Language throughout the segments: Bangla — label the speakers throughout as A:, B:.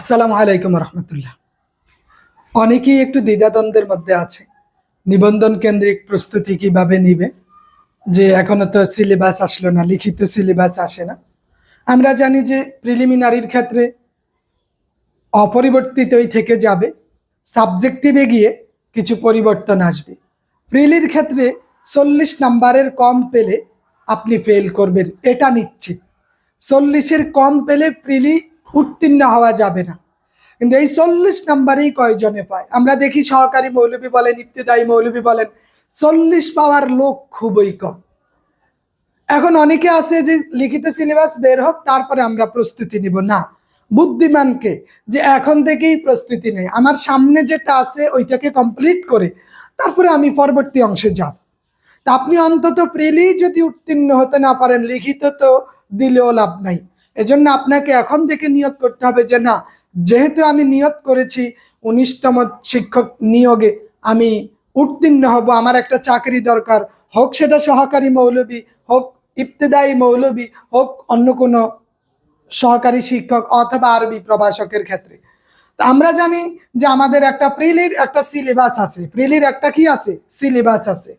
A: আসসালামু আলাইকুম রহমতুল্লাহ। অনেকেই একটু দ্বিধাদ্বন্দ্বের মধ্যে আছে। নিবন্ধন কেন্দ্রিক প্রস্তুতি কীভাবে নিবে? যে এখনও তো সিলেবাস আসলো না, লিখিত সিলেবাস আসে না। আমরা জানি যে প্রিলিমিনারির ক্ষেত্রে অপরিবর্তিতই থেকে যাবে। সাবজেক্টিভে গিয়ে কিছু পরিবর্তন আসবে। প্রিলির ক্ষেত্রে চল্লিশ নাম্বারের কম পেলে আপনি ফেল করবেন, এটা নিশ্চিত। চল্লিশের কম পেলে প্রিলি উত্তীর্ণ হওয়া যাবে না। কিন্তু এই চল্লিশ নাম্বারেই কয়জনে পায়? আমরা দেখি সহকারী মৌলবী বলেন ইত্তেদায়ী মৌলবী বলেন, চল্লিশ পাওয়ার লোক খুবই কম। এখন অনেকে আছে যে লিখিত সিলেবাস বের হোক, তারপরে আমরা প্রস্তুতি নিব। না বুদ্ধিমানকে যে এখন থেকেই প্রস্তুতি নেই আমার সামনে যেটা আছে ওইটাকে কমপ্লিট করে তারপরে আমি পরবর্তী অংশে যাব। তা আপনি অন্তত প্রেলি যদি উত্তীর্ণ হতে না পারেন, লিখিত তো দিলেও লাভ নাই। এজন্য আপনাকে এখন থেকে নিয়োগ করতে হবে যে না, যেহেতু আমি নিয়োগ করেছি, উনিশতম শিক্ষক নিয়োগে আমি উত্তীর্ণ হব, আমার একটা চাকরি দরকার, হোক সেটা সহকারী মৌলবী, হোক ইবতেদায়ী মৌলবী, হোক অন্য কোনো সহকারী শিক্ষক অথবা আরবি প্রভাষকের ক্ষেত্রে। তা আমরা জানি যে আমাদের একটা প্রিলির একটা সিলেবাস আছে। প্রিলির একটা কি আছে? সিলেবাস আছে।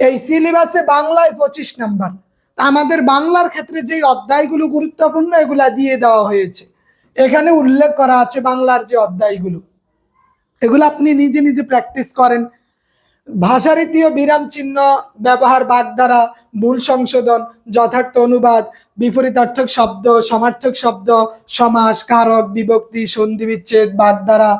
A: এই সিলেবাসে বাংলায় পঁচিশ নাম্বার। আমাদের বাংলার ক্ষেত্রে যে অধ্যায়গুলো গুরুত্বপূর্ণ, এগুলা দিয়ে দেওয়া হয়েছে। এখানে উল্লেখ করা আছে বাংলার যে অধ্যায়গুলো। এগুলো আপনি নিজে নিজে প্র্যাকটিস করেন। ভাষারীতি ও বিরাম চিহ্ন ব্যবহার বাগধারা ভুল সংশোধন, যথার্থ অনুবাদ, বিপরীতার্থক শব্দ, সমার্থক শব্দ, সমাস, কারক, বিভক্তি, সন্ধি বিচ্ছেদ বাগধারা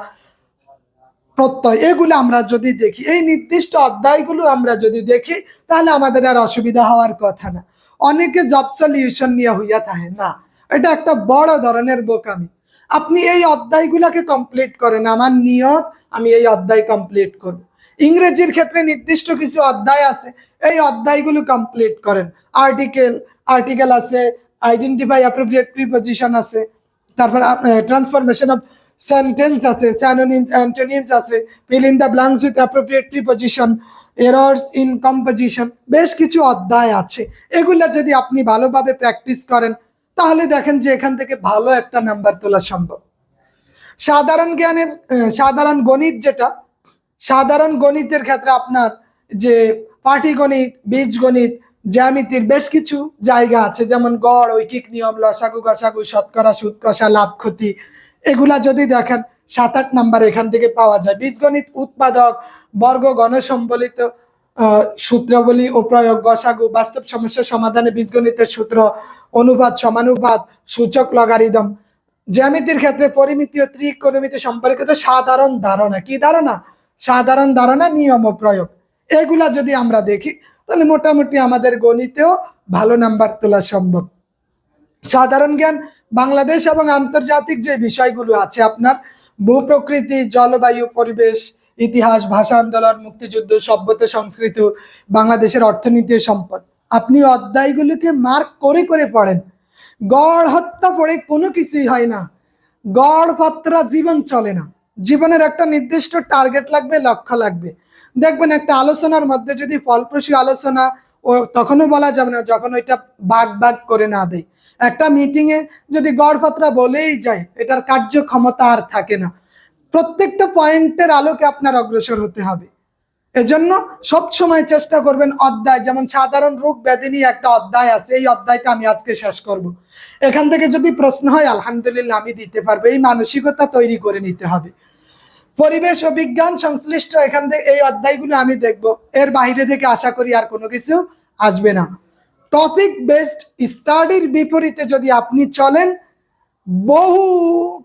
A: প্রত্যয়, এগুলো আমরা যদি দেখি, এই নির্দিষ্ট অধ্যায়গুলো আমরা যদি দেখি, তাহলে আমাদের আর অসুবিধা হওয়ার কথা না। অনেকে জব সলিউশন নিয়ে হইয়া থাকে, না। এটা একটা বড় ধরনের বোকামি। আপনি এই অধ্যায়গুলোকে কমপ্লিট করেন, আমার নিয়ত আমি এই অধ্যায় কমপ্লিট করব। ইংরেজির ক্ষেত্রে নির্দিষ্ট কিছু অধ্যায় আছে, এই অধ্যায়গুলো কমপ্লিট করেন। আর্টিকেল আর্টিকেল আছে আইডেন্টিফাই অ্যাপ্রোপ্রিয়েট প্রিপোজিশন আছে, তারপর ট্রান্সফরমেশন অফ সেন্টেন্স আছে স্যানোনিমস অ্যান্টোনিমস আছে fill in the blanks with appropriate preposition errors in composition বেশ কিছু অধ্যায় আছে। এগুলা যদি আপনি ভালোভাবে প্র্যাকটিস করেন, তাহলে দেখেন যে এখান থেকে ভালো একটা নাম্বার তোলা সম্ভব। সাধারণ জ্ঞানের সাধারণ গণিত যেটা, সাধারণ গণিতের ক্ষেত্রে আপনার যে পাটিগণিত, বীজগণিত, জ্যামিতির বেশ কিছু জায়গা আছে, যেমন গড়, ঐকিক নিয়ম, লসাগু, গসাগু, শতকরা সুদ কষা লাভ, ক্ষতি। এগুলা যদি দেখেন, সাত আট নাম্বার এখান থেকে পাওয়া যায়। বীজগণিত উৎপাদক বর্গ গণসম্বলিত আহ, সূত্রাবলী ও প্রয়োগ গসাগু বাস্তব সমস্যা সমাধানে বীজগণিতের সূত্র অনুবাদ সমানুবাদ সূচক লগারিদম। জ্যামিতির ক্ষেত্রে পরিমিতি ও ত্রিকোণমিতি সম্পর্কিত সাধারণ ধারণা। কি ধারণা? সাধারণ ধারণা নিয়ম ও প্রয়োগ। এগুলা যদি আমরা দেখি তাহলে মোটামুটি আমাদের গণিতেও ভালো নাম্বার তোলা সম্ভব। সাধারণ জ্ঞান বাংলাদেশ এবং আন্তর্জাতিক যে বিষয়গুলো আছে আপনার ভূপ্রকৃতি জলবায়ু পরিবেশ ইতিহাস, ভাষা আন্দোলন, মুক্তিযুদ্ধ সভ্যতা, সংস্কৃতি, বাংলাদেশের অর্থনীতি সম্পদ। আপনি অধ্যায়গুলোকে মার্ক করে করে পড়েন। গড় হত্যা পড়ে কোনো কিছুই হয় না। গড় পাত্রা জীবন চলে না। জীবনের একটা নির্দিষ্ট টার্গেট লাগবে, লক্ষ্য লাগবে। দেখবেন একটা আলোচনার মধ্যে যদি ফলপ্রসূ আলোচনা ও তখনও বলা যাবে না যখন ওইটা বাগ বাগ করে না দেয়। একটা মিটিং এ যদি গড়পাত্রা বলেই যায়, এটার কার্যক্ষমতা আর থাকে না। প্রত্যেকটা পয়েন্টের আলোকে আপনার অগ্রসর হতে হবে। এজন্য সব সময় চেষ্টা করবেন অধ্যায়, যেমন সাধারণ রোগ ব্যাধি নিয়ে একটা অধ্যায় আছে, এই অধ্যায়টা আমি আজকে শেষ করব। এখান থেকে যদি প্রশ্ন হয়, আলহামদুলিল্লাহ আমি দিতে পারব। এই মানসিকতা তৈরি করে নিতে হবে। পরিবেশ ও বিজ্ঞান সংশ্লিষ্ট এখান থেকে এই অধ্যায়গুলো আমি দেখব। এর বাইরে থেকে আশা করি আর কোনো কিছু আসবে না। টপিক বেসড স্টাডির বিপরীতে যদি আপনি চলেন বহু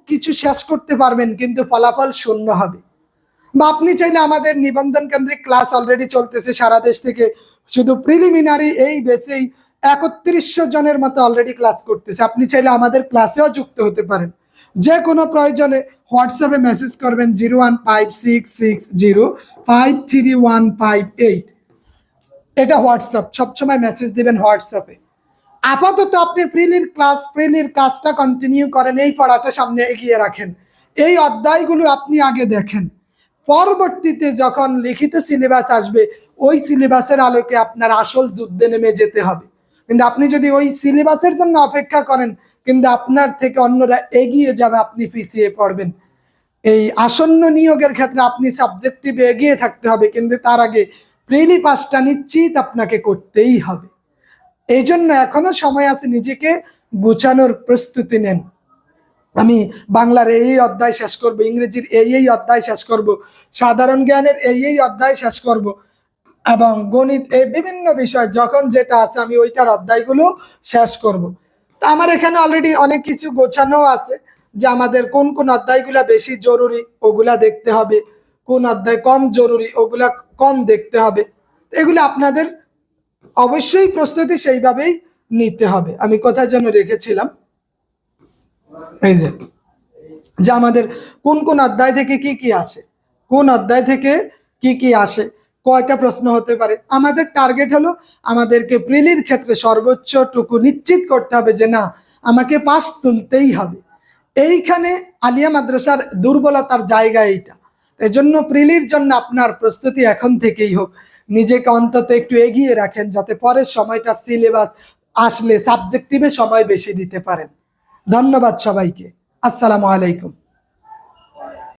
A: কিছু শেষ করতে পারবেন, কিন্তু ফলাফল শূন্য হবে। বা আপনি চাইলে আমাদের নিবন্ধন কেন্দ্রিক ক্লাস অলরেডি চলতেছে সারা দেশ থেকে। শুধু প্রিলিমিনারি এই বেসেই একত্রিশশো জনের মতো অলরেডি ক্লাস করতেছে। আপনি চাইলে আমাদের ক্লাসেও যুক্ত হতে পারেন। যে কোনো প্রয়োজনে হোয়াটসঅ্যাপে মেসেজ করবেন zero one five six six zero five three one five eight এটা হোয়াটসঅ্যাপ সবসময় মেসেজ দিবেন হোয়াটসঅ্যাপে আপাতত আপনি প্রিলির ক্লাস, প্রিলির কাজটা কন্টিনিউ করেন, এই পড়াটা সামনে এগিয়ে রাখেন। এই অধ্যায়গুলো আপনি আগে দেখেন। পরবর্তীতে যখন লিখিত সিলেবাস আসবে, ওই সিলেবাসের আলোকে আপনার আসল যুদ্ধে নেমে যেতে হবে। কিন্তু আপনি যদি ওই সিলেবাসের জন্য অপেক্ষা করেন, কিন্তু আপনার থেকে অন্যরা এগিয়ে যাবে, আপনি পিছিয়ে পড়বেন। এই আসন্ন নিয়োগের ক্ষেত্রে আপনি সাবজেক্টিভ এগিয়ে থাকতে হবে, কিন্তু তার আগে প্রিলি পাসটা নিশ্চিত আপনাকে করতেই হবে। এই জন্য এখনও সময় আছে নিজেকে গুছানোর প্রস্তুতি নেন। আমি বাংলার এই অধ্যায় শেষ করব, ইংরেজির এই এই অধ্যায় শেষ করব, সাধারণ জ্ঞানের এই এই অধ্যায় শেষ করব এবং গণিত এই বিভিন্ন বিষয় যখন যেটা আছে আমি ওইটার অধ্যায়গুলো শেষ করব। তা আমার এখানে অলরেডি অনেক কিছু গোছানো আছে যে আমাদের কোন কোন অধ্যায়গুলা বেশি জরুরি ওগুলা দেখতে হবে, কোন অধ্যায় কম জরুরি ওগুলা কম দেখতে হবে। এগুলো আপনাদের অবশ্যই প্রস্তুতি সেইভাবেই নিতে হবে। আমি কোথায় যেন রেখেছিলাম। এই যে যে আমাদের কোন কোন অধ্যায় থেকে কি কি আসে, কোন অধ্যায় থেকে কি কি আসে, কয়টা প্রশ্ন হতে পারে। আমাদের টার্গেট হলো আমাদেরকে প্রিলির ক্ষেত্রে সর্বোচ্চটুকু নিশ্চিত করতে হবে যে না, আমাকে পাস তুলতেই হবে। এইখানে আলিয়া মাদ্রাসার দুর্বলতার জায়গা এইটা। এজন্য প্রিলির জন্য আপনার প্রস্তুতি এখন থেকেই হোক। নিজেকে অন্তত একটু এগিয়ে রাখেন যাতে পরের সময়টা সিলেবাস আসলে সাবজেক্টিভে সময় বেশি দিতে পারেন। ধন্যবাদ সবাইকে। আসসালামু আলাইকুম।